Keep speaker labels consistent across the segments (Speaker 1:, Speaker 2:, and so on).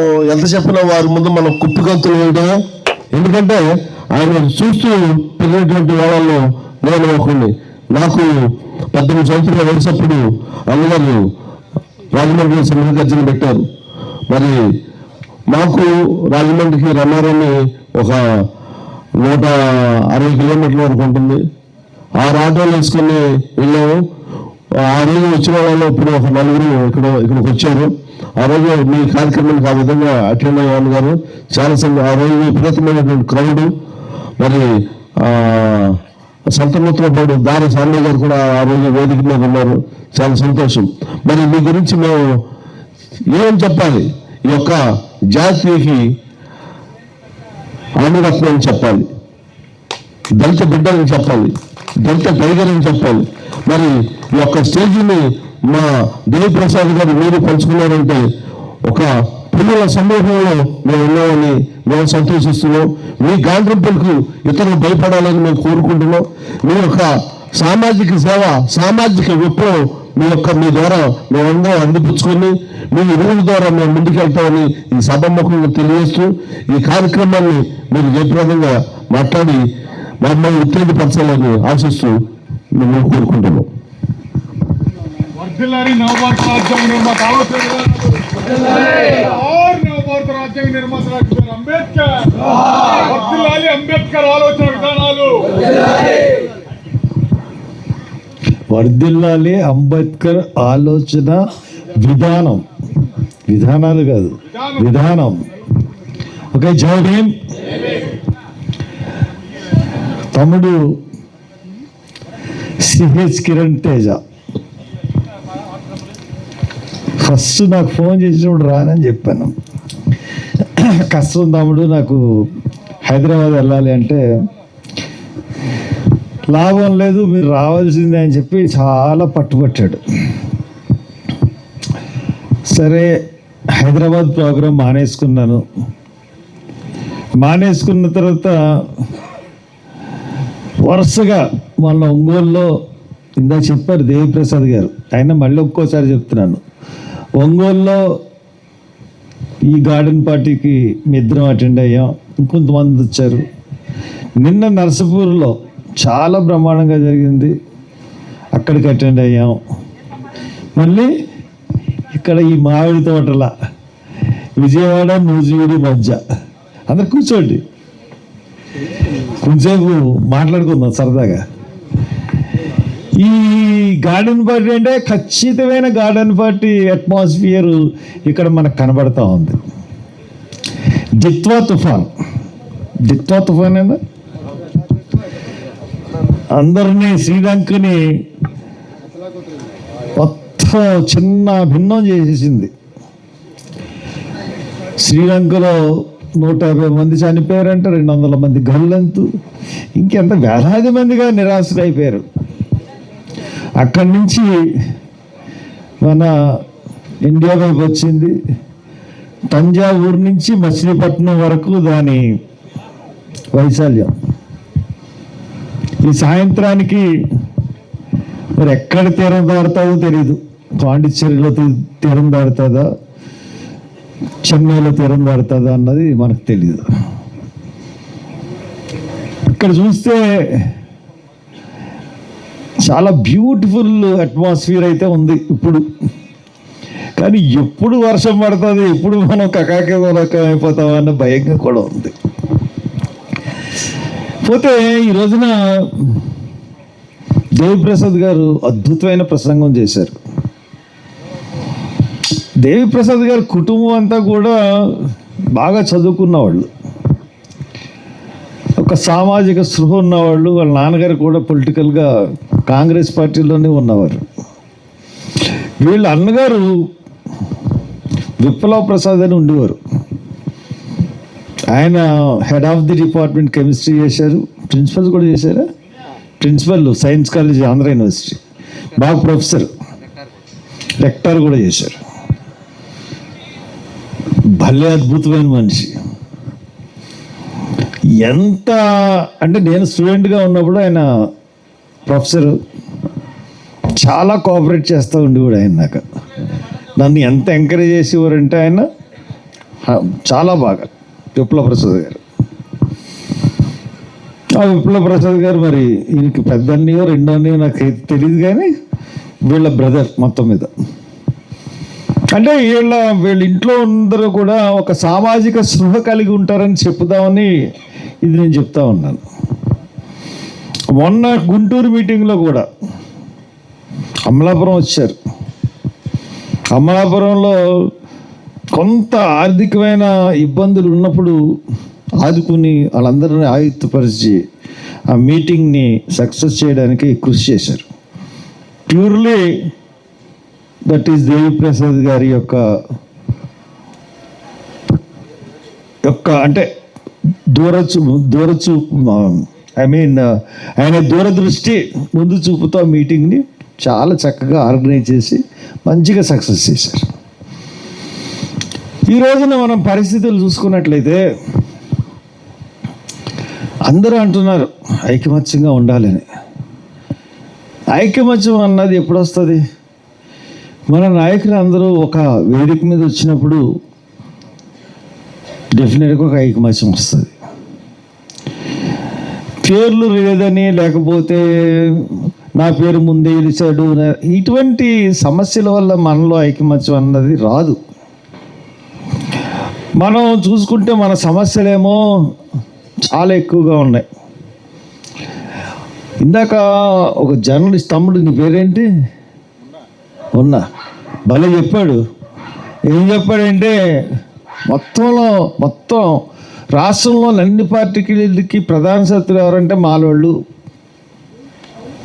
Speaker 1: ఎంత చెప్పినా వారి ముందు మనం కుప్పిగంతులు వేయడం ఎందుకంటే ఆయన చూస్తూ పెరిగినటువంటి వాళ్ళలో నేను ఒకడిని. నాకు పద్దెనిమిది సంవత్సరాల వయసప్పుడు అమ్మగారు రాజమండ్రి సమూహ పెట్టారు. మరి మాకు రాజమండ్రికి రమారని ఒక నూట అరవై కిలోమీటర్ల వరకు ఉంటుంది. ఆ ఆటోలు వేసుకొని వెళ్ళాము. ఆ రోజు వచ్చిన వాళ్ళు ఇప్పుడు ఒక నలుగురు ఇక్కడ ఇక్కడికి వచ్చారు. ఆ రోజు మీ కార్యక్రమానికి ఆ విధంగా అటెండ్ అయ్యాను గారు చాలా సంద ఆ రోజు విపరీతమైనటువంటి క్రౌడ్ మరి ఆ, సంతనూతలపాడు దారి సాంబయ్య గారు కూడా ఆ రోజు వేదిక మీద ఉన్నారు. చాలా సంతోషం. మరి మీ గురించి మేము ఏం చెప్పాలి? ఈ యొక్క జాతికి ఆనురత్నం అని చెప్పాలి. దళిత బిడ్డలని చెప్పాలి. దళిత టైగర్ అని చెప్పాలి. మరి ఈ యొక్క స్టేజీని మా దేవిప్రసాద్ గారు మీరు పంచుకున్నారంటే ఒక పిల్లల సమూహంలో మేము ఉన్నామని మేము సంతోషిస్తున్నాం. మీ గాండ్రింపులకు ఇతరులు భయపడాలని మేము కోరుకుంటున్నాం. మీ యొక్క సామాజిక సేవ సామాజిక విప్లవం మీ యొక్క మీ ద్వారా మేమందరం అందిపుచ్చుకొని మీ ఇరువుల ద్వారా మేము ముందుకెళ్తామని ఈ సభముఖంగా తెలియజేస్తూ ఈ కార్యక్రమాన్ని మీరు జయప్రదంగా మాట్లాడి మమ్మల్ని ఉత్తేజపరచాలని ఆశిస్తూ మిమ్మల్ని కోరుకుంటున్నాం.
Speaker 2: వర్ధిల్లారి నవభారత రాజ్యాంగ నిర్మాత ఆలోచన నవభారత రాజ్యాంగ నిర్మాత అంబేద్కర్. వర్ధిల్లాలి అంబేద్కర్ ఆలోచన విధానాలు.
Speaker 3: వర్ధిల్లాలి అంబేద్కర్ ఆలోచన విధానం. విధానాలు కాదు విధానం. ఓకే జై భీమ్. తమ్ముడు సిహెచ్ కిరణ్ తేజ. ఫస్ట్ నాకు ఫోన్ చేసినప్పుడు రానని చెప్పాను. కష్టం తమ్ముడు నాకు హైదరాబాద్ వెళ్ళాలి అంటే లాభం లేదు మీరు రావాల్సిందే అని చెప్పి చాలా పట్టుబట్టాడు. సరే హైదరాబాద్ ప్రోగ్రాం మానేసుకున్నాను. మానేసుకున్న తర్వాత వరుసగా వాళ్ళ ఒంగోలులో ఇందా చెప్పారు దేవిప్రసాద్ గారు. ఆయన మళ్ళీ ఒక్కోసారి చెప్తున్నాను. ఒంగోలులో ఈ గార్డెన్ పార్టీకి మిద్దరం అటెండ్ అయ్యాం. ఇంకొంతమంది వచ్చారు. నిన్న నర్సపూర్లో చాలా బ్రహ్మాండంగా జరిగింది. అక్కడికి అటెండ్ అయ్యాం. మళ్ళీ ఇక్కడ ఈ మామిడి తోటల విజయవాడ నూజివీడి మధ్య. అందరు కూర్చోండి. కొంచెంసేపు మాట్లాడుకుందాం సరదాగా. ఈ గార్డెన్ పార్టీ అంటే ఖచ్చితమైన గార్డెన్ పార్టీ అట్మాస్ఫియర్ ఇక్కడ మనకు కనబడతా ఉంది. దిత్వా తుఫాన్. దిత్వా తుఫాన్ ఏనా అందరినీ శ్రీలంకని మొత్తం చిన్న భిన్నం చేసేసింది. శ్రీలంకలో నూట యాభై మంది చనిపోయారంట రెండు వందల మంది గల్లంతు. ఇంకెంత వేలాది మందిగా నిరాశలైపోయారు అక్కడి నుంచి మన ఇండియా వైపు వచ్చింది. తంజావూరు నుంచి మచిలీపట్నం వరకు దాని వైశాల్యం. ఈ సాయంత్రానికి మరి ఎక్కడ తీరం దారుతుందో తెలియదు పాండిచ్చేరిలో తీరం దారుతుందా చెన్నైలో తీరం దారుతుందా అన్నది మనకు తెలియదు ఇక్కడ చూస్తే చాలా బ్యూటిఫుల్ అట్మాస్ఫియర్ అయితే ఉంది ఇప్పుడు. కానీ ఎప్పుడు వర్షం పడుతుంది ఎప్పుడు మనం కకాకే అయిపోతాం అన్న భయంగా కూడా ఉంది. పోతే ఈ రోజున దేవిప్రసాద్ గారు అద్భుతమైన ప్రసంగం చేశారు. దేవిప్రసాద్ గారి కుటుంబం అంతా కూడా బాగా చదువుకున్న వాళ్ళు ఒక సామాజిక స్పృహ ఉన్నవాళ్ళు వాళ్ళ నాన్నగారు కూడా పొలిటికల్గా కాంగ్రెస్ పార్టీలోనే ఉన్నవారు. వీళ్ళ అన్నగారు విప్లవ్ ప్రసాద్ అని ఉండేవారు. ఆయన head of the department chemistry చేశారు. ప్రిన్సిపల్ కూడా చేశారా? Principal science college Andhra university. బాగా ప్రొఫెసర్. లెక్టర్ కూడా చేశారు. భలే అద్భుతమైన మనిషి. ఎంత అంటే నేను స్టూడెంట్గా ఉన్నప్పుడు ఆయన ప్రొఫెసర్ చాలా కోఆపరేట్ చేస్తూ ఉండేవాడు ఆయన నాకు నన్ను ఎంత ఎంకరేజ్ చేసేవారంటే ఆయన చాలా బాగా. విప్లవ ప్రసాద్ గారు. ఆ విప్లవ ప్రసాద్ గారు మరి ఈయనకి పెద్ద అన్నయో రెండో అన్నయో నాకు తెలియదు కానీ వీళ్ళ బ్రదర్ మొత్తం మీద. అంటే వీళ్ళ వీళ్ళ ఇంట్లో అందరూ కూడా ఒక సామాజిక స్పృహ కలిగి ఉంటారని చెప్దామని ఇది నేను చెప్తా ఉన్నాను. మొన్న గుంటూరు మీటింగ్లో కూడా అమలాపురం వచ్చారు. అమలాపురంలో కొంత ఆర్థికమైన ఇబ్బందులు ఉన్నప్పుడు ఆదుకుని వాళ్ళందరినీ ఆయుత్తపరిచి ఆ మీటింగ్ని సక్సెస్ చేయడానికి కృషి చేశారు. ప్యూర్లీ దట్ ఈస్ దేవిప్రసాద్ గారి యొక్క యొక్క అంటే దూరచూ దూరచు ఐ మీన్ uh, ఆయన దూరదృష్టి ముందు చూపుతో మీటింగ్ని చాలా చక్కగా ఆర్గనైజ్ చేసి మంచిగా సక్సెస్ చేశారు. ఈ రోజున మనం పరిస్థితులు చూసుకున్నట్లయితే అందరూ అంటున్నారు ఐకమత్యంగా ఉండాలని. ఐకమత్యం అన్నది ఎప్పుడు వస్తుంది మన నాయకులు అందరూ ఒక వేదిక మీద వచ్చినప్పుడు డెఫినెట్గా ఒక ఐకమత్యం వస్తుంది. పేర్లు లేదని లేకపోతే నా పేరు ముందే ఇచ్చాడు ఇటువంటి సమస్యల వల్ల మనలో ఐకమత్యం అన్నది రాదు. మనం చూసుకుంటే మన సమస్యలేమో చాలా ఎక్కువగా ఉన్నాయి. ఇందాక ఒక జర్నలిస్ట్ తమ్ముడు నీ పేరేంటి? ఉన్నా. భలే చెప్పాడు. ఏం చెప్పాడంటే మొత్తంలో మొత్తం రాష్ట్రంలో అన్ని పార్టీలకి ప్రధాన శత్రులు ఎవరంటే మాలోళ్ళు.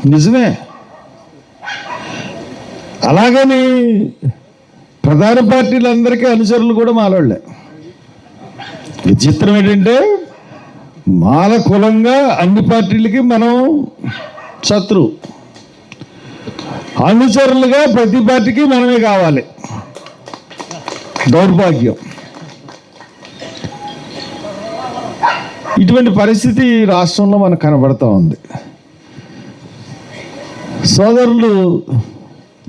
Speaker 3: నిజమే. అలాగని ప్రధాన పార్టీలందరికీ అనుచరులు కూడా మాలోళ్ళే. విచిత్రం ఏంటంటే మాల కులంగా అన్ని పార్టీలకి మనం శత్రు. అనుచరులుగా ప్రతి పార్టీకి మనమే కావాలి. దౌర్భాగ్యం. ఇటువంటి పరిస్థితి రాష్ట్రంలో మనకు కనబడుతూ ఉంది. సోదరులు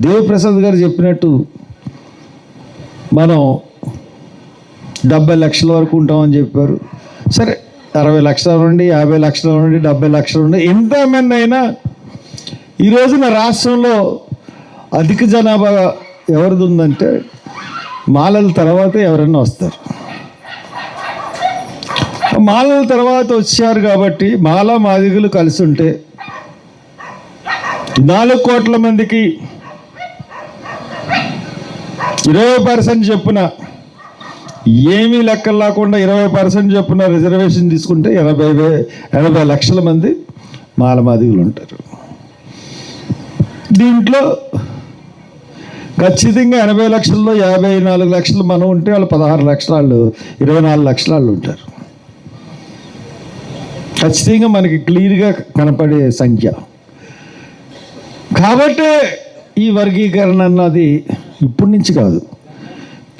Speaker 3: దేవప్రసాద్ గారు చెప్పినట్టు మనం డెబ్బై లక్షల వరకు ఉంటామని చెప్పారు. సరే అరవై లక్షల నుండి యాభై లక్షల నుండి డెబ్బై లక్షల నుండి ఎంతమంది అయినా ఈ రోజున రాష్ట్రంలో అధిక జనాభా ఎవరిది ఉందంటే మాలల తర్వాత ఎవరైనా వస్తారు. మాలల తర్వాత వచ్చారు కాబట్టి మాల మాదిగులు కలిసి ఉంటే నాలుగు కోట్ల మందికి ఇరవై పర్సెంట్ చెప్పున ఏమీ లెక్కలు లేకుండా ఇరవై పర్సెంట్ చెప్పున రిజర్వేషన్ తీసుకుంటే ఎనభై వే ఎనభై లక్షల మంది మాలమాదిగులు ఉంటారు. దీంట్లో ఖచ్చితంగా ఎనభై లక్షల్లో యాభై నాలుగు లక్షలు మనం ఉంటే వాళ్ళు పదహారు లక్షల ఇరవై నాలుగు లక్షల వాళ్ళు ఉంటారు. ఖచ్చితంగా మనకి క్లియర్గా కనపడే సంఖ్య. కాబట్టి ఈ వర్గీకరణ అన్నది ఇప్పటి నుంచి కాదు.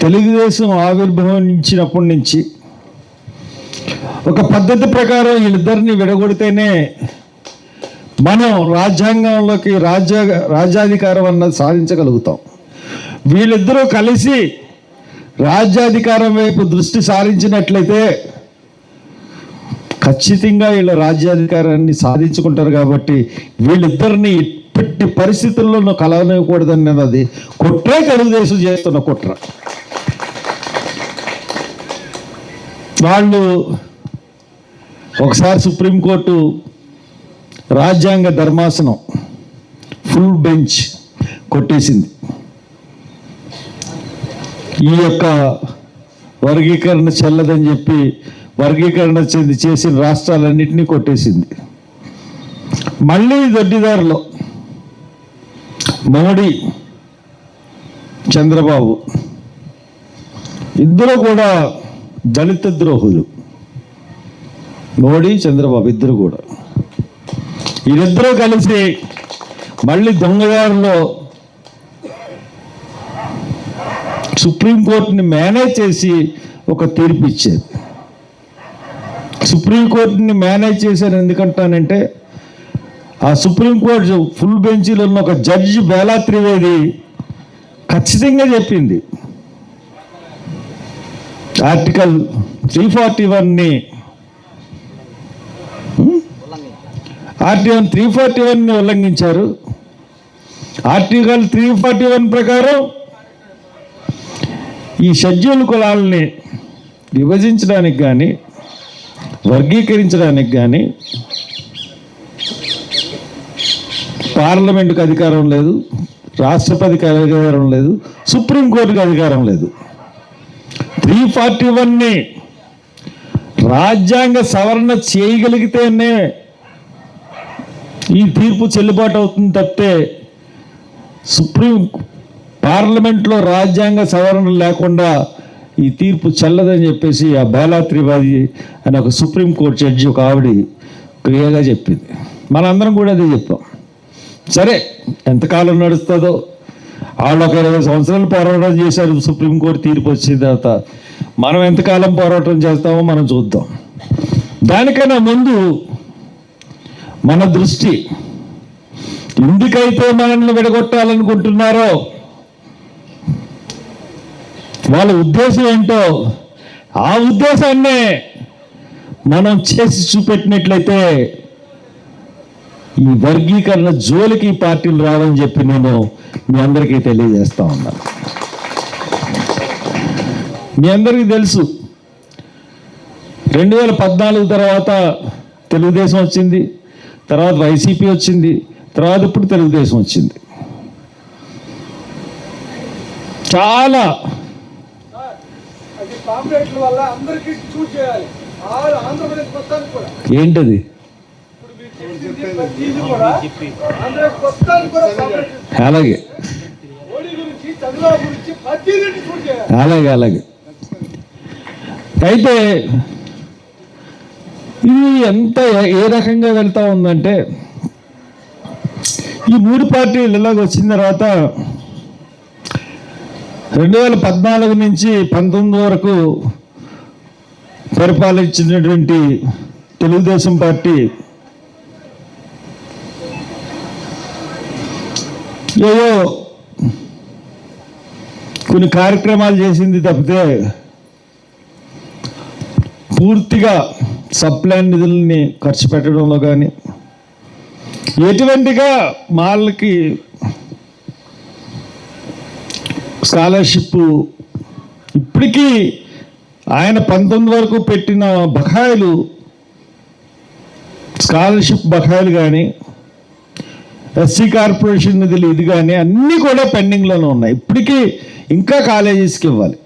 Speaker 3: తెలుగుదేశం ఆవిర్భవించినప్పటి నుంచి ఒక పద్ధతి ప్రకారం వీళ్ళిద్దరిని విడగొడితేనే మనం రాజ్యాంగంలోకి రాజ్య రాజ్యాధికారం అన్నది సాధించగలుగుతాం. వీళ్ళిద్దరూ కలిసి రాజ్యాధికారం వైపు దృష్టి సారించినట్లయితే ఖచ్చితంగా వీళ్ళ రాజ్యాధికారాన్ని సాధించుకుంటారు కాబట్టి వీళ్ళిద్దరిని ఇప్పటి పరిస్థితుల్లోనూ కలవనివ్వకూడదని అది కుట్రే తెలుగుదేశం చేస్తున్న కుట్ర. వాళ్ళు ఒకసారి సుప్రీంకోర్టు రాజ్యాంగ ధర్మాసనం ఫుల్ బెంచ్ కొట్టేసింది. ఈ యొక్క వర్గీకరణ చెల్లదని చెప్పి వర్గీకరణ చెంది చేసిన రాష్ట్రాలన్నింటినీ కొట్టేసింది. మళ్ళీ దొడ్డిదారులో మోడీ చంద్రబాబు ఇద్దరు కూడా దళిత ద్రోహులు. మోడీ చంద్రబాబు ఇద్దరు కూడా. వీరిద్దరూ కలిసి మళ్ళీ దొంగదారులో సుప్రీంకోర్టుని మేనేజ్ చేసి ఒక తీర్పు ఇచ్చేది సుప్రీంకోర్టుని మేనేజ్ చేశారు ఎందుకంటానంటే ఆ సుప్రీంకోర్టు ఫుల్ బెంచీలో ఉన్న ఒక జడ్జి బేలా త్రివేది ఖచ్చితంగా చెప్పింది. ఆర్టికల్ త్రీ ఫార్టీ వన్ని ఆర్టికల్ త్రీ ఫార్టీ వన్ని ఉల్లంఘించారు. ఆర్టికల్ త్రీ ఫార్టీ వన్ ప్రకారం ఈ షెడ్యూల్ కులాలని విభజించడానికి కానీ వర్గీకరించడానికి కానీ పార్లమెంటుకు అధికారం లేదు రాష్ట్రపతికి అధికారం లేదు సుప్రీంకోర్టుకి అధికారం లేదు. త్రీ ఫార్టీ వన్ని రాజ్యాంగ సవరణ చేయగలిగితేనే ఈ తీర్పు చెల్లుబాటు అవుతుంది తప్పితే సుప్రీం పార్లమెంట్లో రాజ్యాంగ సవరణ లేకుండా ఈ తీర్పు చెల్లదని చెప్పేసి ఆ బాలా త్రివాది అని ఒక సుప్రీంకోర్టు జడ్జి ఒక ఆవిడ క్లియర్గా చెప్పింది. మనందరం కూడా అదే చెప్పాం. సరే ఎంతకాలం నడుస్తుందో వాళ్ళు ఒక ఇరవై సంవత్సరాలు పోరాటం చేశారు సుప్రీంకోర్టు తీర్పు వచ్చిన తర్వాత. మనం ఎంతకాలం పోరాటం చేస్తామో మనం చూద్దాం. దానికన్నా ముందు మన దృష్టి ఎందుకైతే మనల్ని విడగొట్టాలనుకుంటున్నారో వాళ్ళ ఉద్దేశం ఏంటో ఆ ఉద్దేశాన్నే మనం చేసి చూపెట్టినట్లయితే ఈ వర్గీకరణ జోలికి పార్టీలు రావని చెప్పి నేను మీ అందరికీ తెలియజేస్తా ఉన్నాను మీ అందరికీ తెలుసు రెండు వేల పద్నాలుగు తర్వాత తెలుగుదేశం వచ్చింది తర్వాత వైసీపీ వచ్చింది తర్వాత ఇప్పుడు తెలుగుదేశం వచ్చింది. చాలా
Speaker 2: పాంప్లెట్ల వల్ల అందరికీ చూస్ చేయాలి. ఆల్ ఆంధ్రప్రదేశ్ మొత్తానికి కూడా.
Speaker 3: ఏంటది?
Speaker 2: ఆంధ్రప్రదేశ్ మొత్తానికి కూడా
Speaker 3: అలాగే.
Speaker 2: మోడీ గురించి చంద్రబాబు గురించి ప్రతిదీ చూస్ చేయాలి.
Speaker 3: అలాగే అలాగే. అయితే ఇది ఎంత ఏ- ఏ రకంగా వెళ్తా ఉందంటే ఈ మూడు పార్టీలు ఇలాగ వచ్చిన తర్వాత రెండు వేల పద్నాలుగు నుంచి పంతొమ్మిది వరకు పరిపాలించినటువంటి తెలుగుదేశం పార్టీ ఏదో కొన్ని కార్యక్రమాలు చేసింది తప్పితే పూర్తిగా సప్లాన్ నిధుల్ని ఖర్చు పెట్టడంలో కానీ ఎటువంటిగా వాళ్ళకి స్కాలర్షిప్ ఇప్పటికీ ఆయన పంతొమ్మిది వరకు పెట్టిన బకాయిలు స్కాలర్షిప్ బకాయిలు కానీ ఎస్సీ కార్పొరేషన్ నిధులు ఇది కానీ అన్నీ కూడా పెండింగ్లోనే ఉన్నాయి. ఇప్పటికీ ఇంకా కాలేజెస్కి ఇవ్వాలి.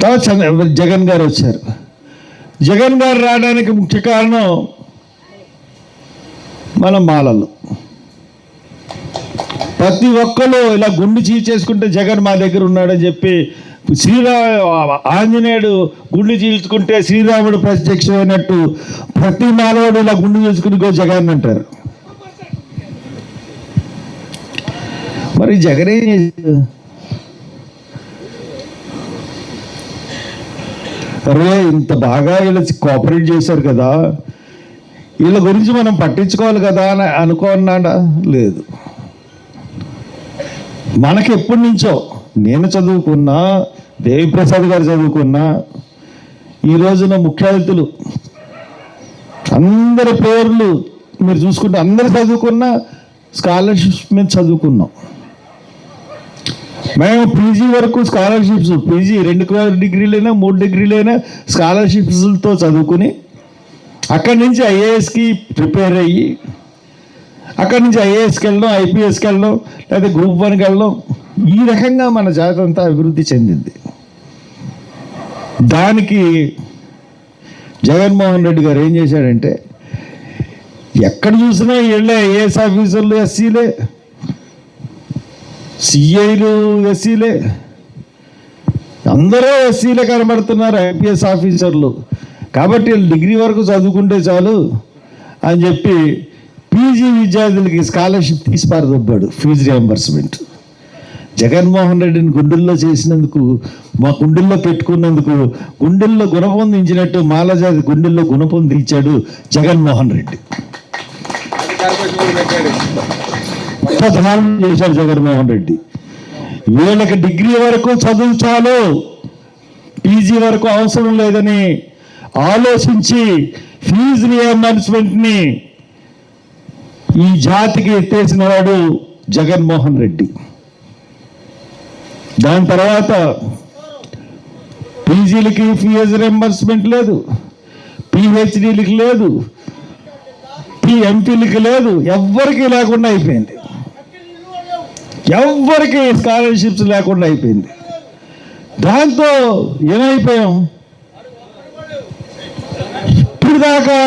Speaker 3: తర్వాత చంద్ర జగన్ గారు వచ్చారు. జగన్ గారు రావడానికి ముఖ్య కారణం మన మాలలు. ప్రతి ఒక్కరు ఇలా గుండు చీల్చేసుకుంటే జగన్ మా దగ్గర ఉన్నాడని చెప్పి శ్రీరా ఆంజనేయుడు గుండు చీల్చుకుంటే శ్రీరాముడు ప్రత్యక్షమైనట్టు ప్రతి మానవుడు ఇలా గుండు చీల్చుకుని జగన్ అంటారు. మరి జగన్ ఏం చేశాడు? అరే ఇంత బాగా వీళ్ళు కోఆపరేట్ చేశారు కదా. వీళ్ళ గురించి మనం పట్టించుకోవాలి కదా అని అనుకున్నాడా? లేదు. మనకి ఎప్పటి నుంచో నేను చదువుకున్నా దేవిప్రసాద్ గారు చదువుకున్నా ఈ రోజున ముఖ్య అతిథులు అందరి పేర్లు మీరు చూసుకుంటే అందరు చదువుకున్న స్కాలర్షిప్స్ మీద చదువుకున్నాం. మేము పీజీ వరకు స్కాలర్షిప్స్ పీజీ రెండు డిగ్రీలైనా మూడు డిగ్రీలైనా స్కాలర్షిప్స్తో చదువుకుని అక్కడి నుంచి ఐఏఎస్కి ప్రిపేర్ అయ్యి అక్కడి నుంచి ఐఏఎస్కి వెళ్ళడం ఐపీఎస్కి వెళ్ళడం లేదా గ్రూప్ వన్కి వెళ్ళడం ఈ రకంగా మన జాతి అంతా అభివృద్ధి చెందింది. దానికి జగన్మోహన్ రెడ్డి గారు ఏం చేశాడంటే ఎక్కడ చూసినా వీళ్ళే ఐఏఎస్ ఆఫీసర్లు ఎస్సీలే సిఐలు ఎస్సీలే అందరూ ఎస్సీలే కనబడుతున్నారు ఐపీఎస్ ఆఫీసర్లు. కాబట్టి వీళ్ళు డిగ్రీ వరకు చదువుకుంటే చాలు అని చెప్పి పీజీ విద్యార్థులకి స్కాలర్షిప్ తీసి పారదొబ్బాడు ఫీజు రియంబర్స్మెంట్ జగన్మోహన్ రెడ్డిని గుండెల్లో చేసినందుకు మా గుండెల్లో పెట్టుకున్నందుకు గుండెల్లో గుణపొందించినట్టు మాలజాతి గుండెల్లో గుణపొందించాడు జగన్మోహన్ రెడ్డి. చేశాడు జగన్మోహన్ రెడ్డి. వీళ్ళకి డిగ్రీ వరకు చదువు చాలు. పీజీ వరకు అవసరం లేదని ఆలోచించి ఫీజు రియంబర్స్మెంట్ని ఈ జాతికి ఎత్తేసిన వాడు జగన్మోహన్ రెడ్డి. దాని తర్వాత పీజీలకి ఫీజు రింబర్స్మెంట్ లేదు పిహెచ్డీలకి లేదు పిఎంపీలకి లేదు ఎవ్వరికి లేకుండా అయిపోయింది. ఎవ్వరికి స్కాలర్షిప్స్ లేకుండా అయిపోయింది. దాంతో ఏమైపోయాం? ఇప్పుడు దాకా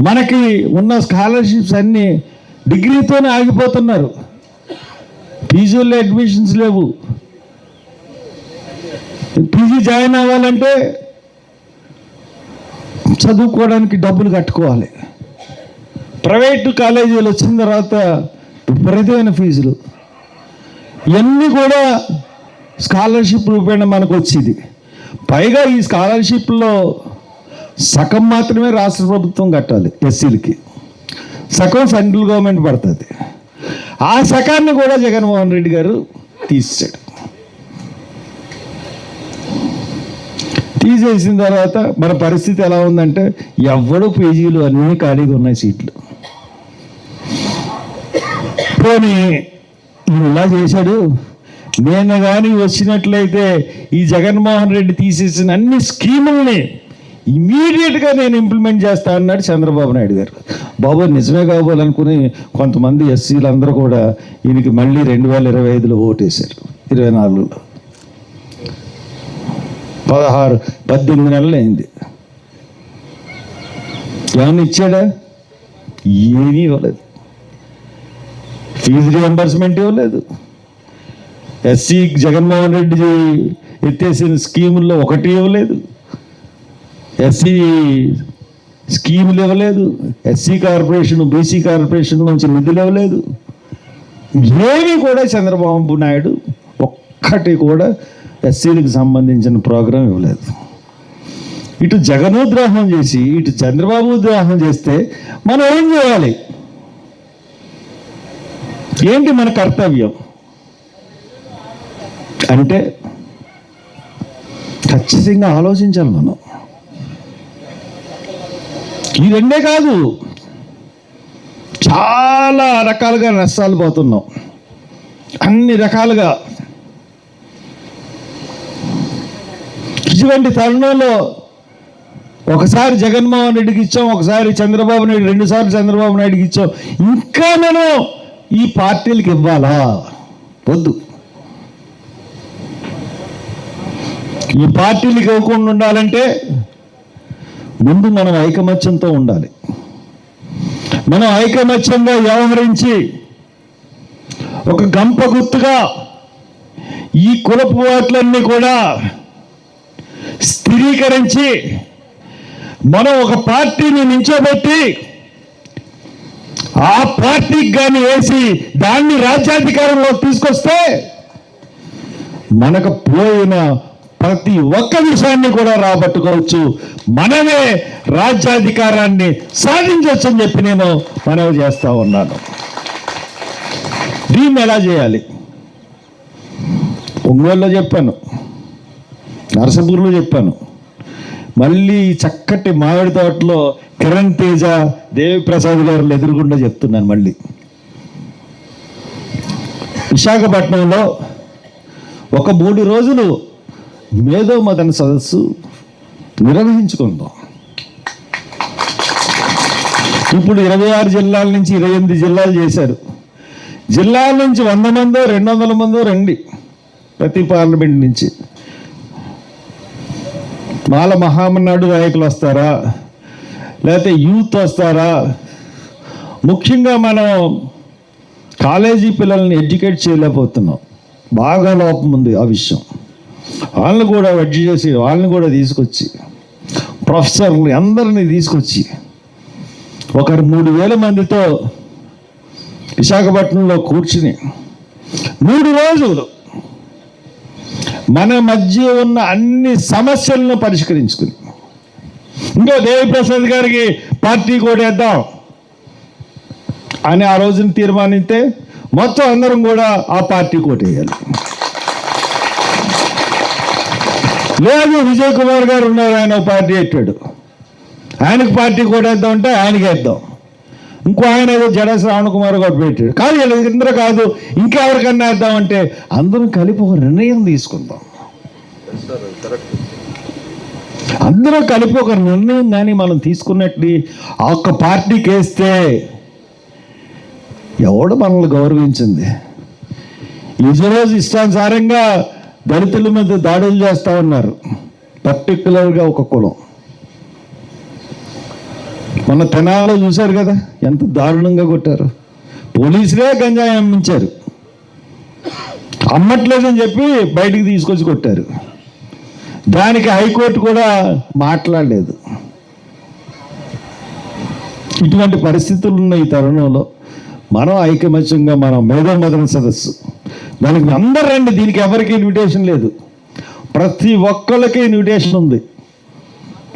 Speaker 3: మనకి ఉన్న స్కాలర్షిప్స్ అన్నీ డిగ్రీతోనే ఆగిపోతున్నారు. పీజీల్లో అడ్మిషన్స్ లేవు. పీజీ జాయిన్ అవ్వాలంటే చదువుకోవడానికి డబ్బులు కట్టుకోవాలి. ప్రైవేట్ కాలేజీలు వచ్చిన తర్వాత విపరీతమైన ఫీజులు. ఇవన్నీ కూడా స్కాలర్షిప్ రూపేణ మనకు వచ్చింది పైగా ఈ స్కాలర్షిప్లో సగం మాత్రమే రాష్ట్ర ప్రభుత్వం కట్టాలి ఎస్సీలకి. సగం సెంట్రల్ గవర్నమెంట్ పడుతుంది. ఆ సగాన్ని కూడా జగన్మోహన్ రెడ్డి గారు తీసాడు తీసేసిన తర్వాత మన పరిస్థితి ఎలా ఉందంటే ఎవడు పేజీలు అన్నీ ఖాళీగా ఉన్నాయి సీట్లు. పోనీ ఇలా చేశాడు? నేను కానీ వచ్చినట్లయితే ఈ జగన్మోహన్ రెడ్డి తీసేసిన అన్ని స్కీముల్ని ఇమీడియట్గా నేను ఇంప్లిమెంట్ చేస్తా అన్నాడు చంద్రబాబు నాయుడు గారు. బాబు నిజమే కావాలనుకుని కొంతమంది ఎస్సీలు అందరూ కూడా ఈయనకి మళ్ళీ రెండు వేల ఇరవై ఐదులో ఓటేశారు. ఇరవై నాలుగులో. పదహారు పద్దెనిమిది నెలలు అయింది. ఏమన్నా ఇచ్చాడా? ఏమీ ఇవ్వలేదు. ఫీజు రియంబర్స్మెంట్ ఇవ్వలేదు. ఎస్సీ జగన్మోహన్ రెడ్డి ఎత్తేసిన స్కీముల్లో ఒకటి ఇవ్వలేదు. ఎస్సీ స్కీములు ఇవ్వలేదు ఎస్సీ కార్పొరేషన్ బీసీ కార్పొరేషన్ నుంచి నిధులు ఇవ్వలేదు ఏమీ కూడా చంద్రబాబు నాయుడు ఒక్కటి కూడా ఎస్సీలకు సంబంధించిన ప్రోగ్రాం ఇవ్వలేదు. ఇటు జగనోద్రోహం చేసి ఇటు చంద్రబాబు ద్రోహం చేస్తే మనం ఏం చేయాలి? ఏంటి మన కర్తవ్యం? అంటే ఖచ్చితంగా ఆలోచించాలి మనం. ఈ రెండే కాదు. చాలా రకాలుగా నష్టాలు పోతున్నాం. అన్ని రకాలుగా. ఇటువంటి తరుణంలో ఒకసారి జగన్మోహన్ రెడ్డికి ఇచ్చాం ఒకసారి చంద్రబాబు నాయుడు రెండుసార్లు చంద్రబాబు నాయుడుకి ఇచ్చాం. ఇంకా మనం ఈ పార్టీలకు ఇవ్వాలా? వద్దు. ఈ పార్టీలకు ఇవ్వకుండా ఉండాలంటే ముందు మనం ఐకమత్యంతో ఉండాలి. మనం ఐకమత్యంగా వ్యవహరించి ఒక గంప గుర్తుగా ఈ కులపు వాట్లన్నీ కూడా స్థిరీకరించి మనం ఒక పార్టీని నించోబెట్టి ఆ పార్టీకి కానీ వేసి దాన్ని రాజ్యాధికారంలో తీసుకొస్తే మనకు పోయిన ప్రతి ఒక్క విషయాన్ని కూడా రాబట్టుకోవచ్చు. మనమే రాజ్యాధికారాన్ని సాధించవచ్చు అని చెప్పి నేను మనవి చేస్తా ఉన్నాను. దీన్ని ఎలా చేయాలి? ఒంగోలులో చెప్పాను. నరసపూర్లో చెప్పాను. మళ్ళీ చక్కటి మామిడి తోటలో కిరణ్ తేజ దేవిప్రసాద్ గారు ఎదురుగుండా చెప్తున్నాను మళ్ళీ. విశాఖపట్నంలో ఒక మూడు రోజులు మేధో మదన సదస్సు నిర్వహించుకుందాం. ఇప్పుడు ఇరవై ఆరు జిల్లాల నుంచి ఇరవై ఎనిమిది జిల్లాలు చేశారు. జిల్లాల నుంచి వంద మందో రెండు వందల మందో రండి ప్రతి పార్లమెంట్ నుంచి. మాల మహామన్నాడు నాయకులు వస్తారా? లేకపోతే యూత్ వస్తారా? ముఖ్యంగా మనం కాలేజీ పిల్లల్ని ఎడ్యుకేట్ చేయలేకపోతున్నాం. బాగా లోపం ఉంది ఆ విషయం. వాళ్ళని కూడా వడ్డీ చేసి వాళ్ళని కూడా తీసుకొచ్చి ప్రొఫెసర్లు అందరినీ తీసుకొచ్చి ఒకరు మూడు వేల మందితో విశాఖపట్నంలో కూర్చుని మూడు రోజులు మన మధ్య ఉన్న అన్ని సమస్యలను పరిష్కరించుకుని ఇంకో దేవిప్రసాద్ గారికి పార్టీ కూడా వేద్దాం అని ఆ రోజున తీర్మానిస్తే మొత్తం అందరం కూడా ఆ పార్టీ కోటేయాలి. లేదు విజయ్ కుమార్ గారు ఉన్నారు ఆయన ఒక పార్టీ పెట్టాడు ఆయనకు పార్టీ కోటేద్దాం అంటే ఆయనకి వేద్దాం ఇంకో ఆయన ఏదో జడ శ్రావణ కుమార్ గారు పెట్టాడు. కాదు వీళ్ళందరూ కాదు ఇంకెవరికన్నా వేద్దామంటే అందరం కలిపి ఒక నిర్ణయం తీసుకుందాం. అందరూ కలిపి ఒక నిర్ణయం కానీ మనం తీసుకున్నట్టు ఆ ఒక్క పార్టీకి వేస్తే ఎవడు మనల్ని గౌరవించింది? ఈరోజు రోజు ఇష్టానుసారంగా దళితుల మీద దాడులు చేస్తా ఉన్నారు. పర్టికులర్గా ఒక కులం. మన తెనాలో చూశారు కదా ఎంత దారుణంగా కొట్టారు. పోలీసులే గంజాయి అమ్మించారు. అమ్మట్లేదని చెప్పి బయటికి తీసుకొచ్చి కొట్టారు. దానికి హైకోర్టు కూడా మాట్లాడలేదు. ఇటువంటి పరిస్థితులు ఉన్న ఈ తరుణంలో. మనం ఐకమత్యంగా మనం మేధోమదన సదస్సు. దానికి అందరు రండి దీనికి ఎవరికి ఇన్విటేషన్ లేదు. ప్రతి ఒక్కళ్ళకి ఇన్విటేషన్ ఉంది.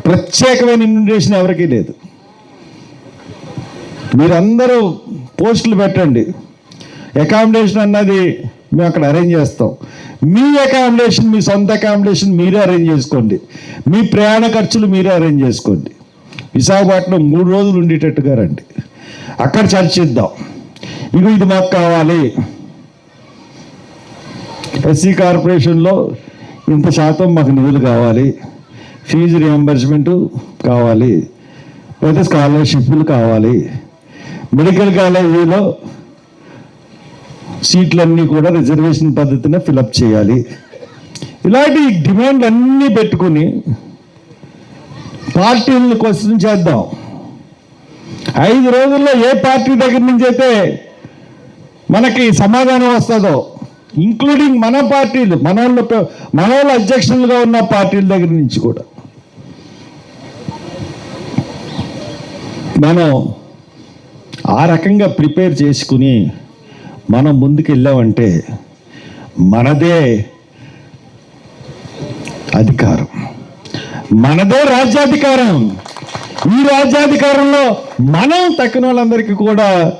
Speaker 3: ప్రత్యేకమైన ఇన్విటేషన్ ఎవరికీ లేదు. మీరందరూ పోస్టులు పెట్టండి. అకామిడేషన్ అన్నది మేము అక్కడ అరేంజ్ చేస్తాం. మీ అకామిడేషన్ మీ సొంత అకామిడేషన్ మీరే అరేంజ్ చేసుకోండి. మీ ప్రయాణ ఖర్చులు మీరే అరేంజ్ చేసుకోండి. విశాఖపట్నం మూడు రోజులు ఉండేటట్టుగా రండి. అక్కడ చర్చిద్దాం. ఇక ఇది మాకు కావాలి. ఎస్సీ కార్పొరేషన్లో ఇంత శాతం మాకు నిధులు కావాలి. ఫీజు రియంబర్స్మెంటు కావాలి. లేదా స్కాలర్షిప్లు కావాలి. మెడికల్ కాలేజీలో సీట్లన్నీ కూడా రిజర్వేషన్ పద్ధతిన ఫిలప్ చేయాలి. ఇలాంటి డిమాండ్లు అన్నీ పెట్టుకుని పార్టీలను క్వశ్చన్ చేద్దాం. ఐదు రోజుల్లో ఏ పార్టీ దగ్గర నుంచి అయితే మనకి సమాధానం వస్తుందో? ఇంక్లూడింగ్ మన పార్టీలు మన వాళ్ళ మన వాళ్ళ అధ్యక్షులుగా ఉన్న పార్టీల దగ్గర నుంచి కూడా. మనం ఆ రకంగా ప్రిపేర్ చేసుకుని మనం ముందుకు వెళ్ళామంటే మనదే అధికారం. మనదే రాజ్యాధికారం. ఈ రాజ్యాధికారంలో మనం తక్కిన వాళ్ళందరికీ కూడా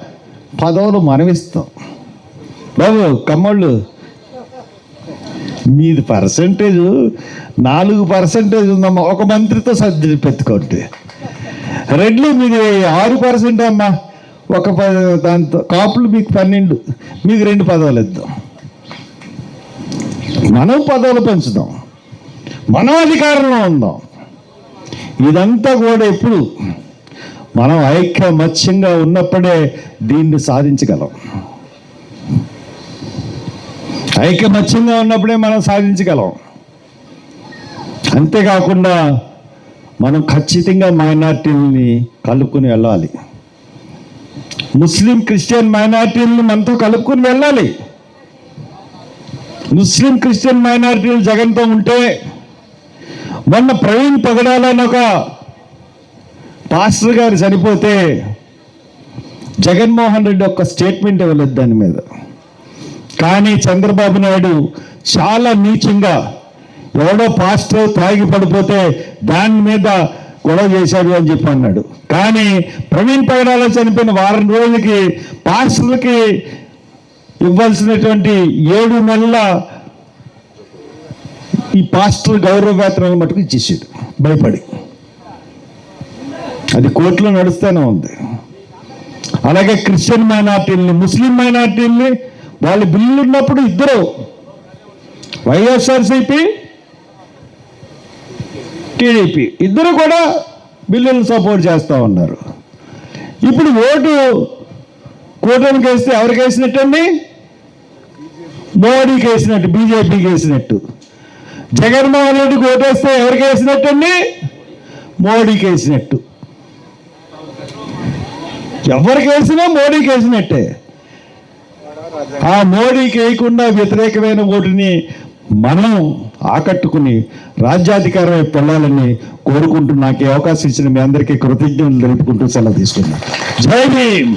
Speaker 3: పదవులు మనమిస్తాం. బాబు కమ్మళ్ళు. మీది పర్సంటేజ్ నాలుగు పర్సంటేజ్ ఉందమ్మా. ఒక మంత్రితో సర్ది పెట్టుకోండి. రెడ్లు మీది ఆరు పర్సెంట్ అమ్మా. ఒక ప- దాంతో కాపులు మీకు పన్నెండు. మీకు రెండు పదాలు ఇద్దాం. మనం పదాలు పెంచుదాం. మనం అధికారంలో ఉందాం. ఇదంతా కూడా ఎప్పుడు మనం ఐక్యమత్యంగా ఉన్నప్పుడే దీన్ని సాధించగలం. ఐకమత్యంగా ఉన్నప్పుడే మనం సాధించగలం. అంతేకాకుండా మనం ఖచ్చితంగా మైనార్టీలని కలుపుకుని వెళ్ళాలి. ముస్లిం క్రిస్టియన్ మైనార్టీలను మనతో కలుపుకుని వెళ్ళాలి. ముస్లిం క్రిస్టియన్ మైనార్టీలు జగన్తో ఉంటే మొన్న ప్రవీణ్ పగడాలని ఒక పాస్టర్ గారు చనిపోతే జగన్మోహన్ రెడ్డి ఒక స్టేట్మెంట్ ఇవ్వలేదు దాని మీద. కానీ చంద్రబాబు నాయుడు చాలా నీచంగా ఎవడో పాస్టర్ తాగి పడిపోతే దాని మీద గొడవ చేశాడు అని చెప్పి అన్నాడు. కానీ ప్రవీణ్ పగడాల చనిపోయిన వారం రోజులకి పాస్టర్లకి ఇవ్వాల్సినటువంటి ఏడు నెలల ఈ పాస్టర్ గౌరవ వేతనాలు మటుకు ఇచ్చేసాడు. భయపడి. అది కోర్టులో నడుస్తూనే ఉంది. అలాగే క్రిస్టియన్ మైనార్టీల్ని ముస్లిం మైనార్టీల్ని వాళ్ళ బిల్లు ఉన్నప్పుడు ఇద్దరు. YSRCP TDP. ఇద్దరు కూడా బిల్లులు సపోర్ట్ చేస్తూ ఉన్నారు. ఇప్పుడు ఓటు కూటమికి వేస్తే ఎవరికి వేసినట్టండి? మోడీకి వేసినట్టు బీజేపీకి వేసినట్టు. జగన్మోహన్ రెడ్డికి ఓటేస్తే ఎవరికి వేసినట్టండి? మోడీకి వేసినట్టు. ఎవరికి వేసినా మోడీకి వేసినట్టే. ఆ మోడీకి వేయకుండా వ్యతిరేకమైన ఓటుని మనం ఆకట్టుకుని రాజ్యాధికారం వైపు వెళ్ళాలని కోరుకుంటూ నాకు అవకాశం ఇచ్చిన మీ అందరికీ కృతజ్ఞతలు తెలుపుకుంటూ సెలవు తీసుకున్నాను జై భీమ్!